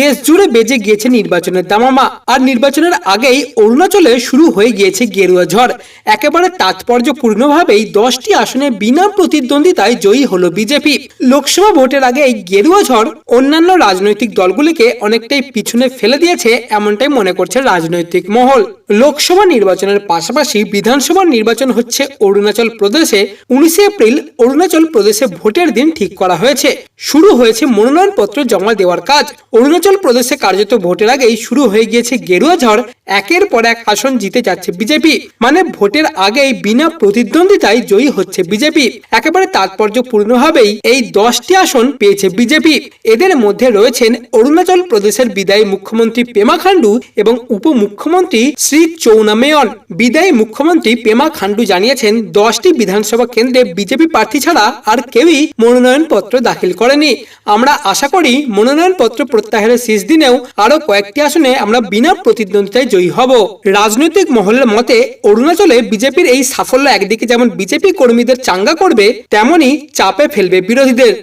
দেশ জুড়ে বেজে গিয়েছে নির্বাচনের দামামা। আর নির্বাচনের আগেই অরুণাচলে শুরু হয়ে গিয়েছে গেরুয়া ঝড়। একেবারে তাৎপর্যপূর্ণভাবেই দশটি আসনে বিনা প্রতিদ্বন্দ্বিতায় জয়ী হলো বিজেপি। লোকসভা ভোটের আগে এই গেরুয়া ঝড় অন্যান্য রাজনৈতিক দলগুলিকে অনেকটাই পিছনে ফেলে দিয়েছে, এমনটাই মনে করছে রাজনৈতিক মহল। লোকসভা নির্বাচনের পাশাপাশি বিধানসভা নির্বাচন হচ্ছে অরুণাচল প্রদেশে। উনিশে এপ্রিল অরুণাচল প্রদেশে ভোটের দিন ঠিক করা হয়েছে। শুরু হয়েছে মনোনয়নপত্র জমা দেওয়ার কাজ। অরুণাচল প্রদেশে কার্যত ভোটের আগেই শুরু হয়ে গিয়েছে গেরুয়া ঝড়। একের পর এক আসন জিতে যাচ্ছে বিজেপি। মানে ভোটের আগেই বিনা প্রতিদ্বন্দ্বিতায় জয়ী হচ্ছে বিজেপি। একেবারে তাৎপর্যপূর্ণভাবেই এই দশটি আসন পেয়েছে বিজেপি। এদের মধ্যে রয়েছেন অরুণাচল প্রদেশের বিদায়ী মুখ্যমন্ত্রী পেমা খান্ডু এবং উপমুখ্যমন্ত্রী শ্রী চৌনা মেয়ন। বিদায়ী মুখ্যমন্ত্রী পেমা খান্ডু জানিয়েছেন, দশটি বিধানসভা কেন্দ্রে বিজেপি প্রার্থী ছাড়া আর কেউই মনোনয়নপত্র দাখিল করেনি। আমরা আশা করি মনোনয়নপত্র প্রত্যাহারের শেষ দিনেও আরও কয়েকটি আসনে আমরা বিনা প্রতিদ্বন্দ্বিতায় জয়ী হব। রাজনৈতিক মহলের মতে, অরুণাচলে বিজেপির এই সাফল্য একদিকে যেমন বিজেপি কর্মীদের চাঙ্গা করবে তেমনই চাপে ফেলবে বিরোধীদের।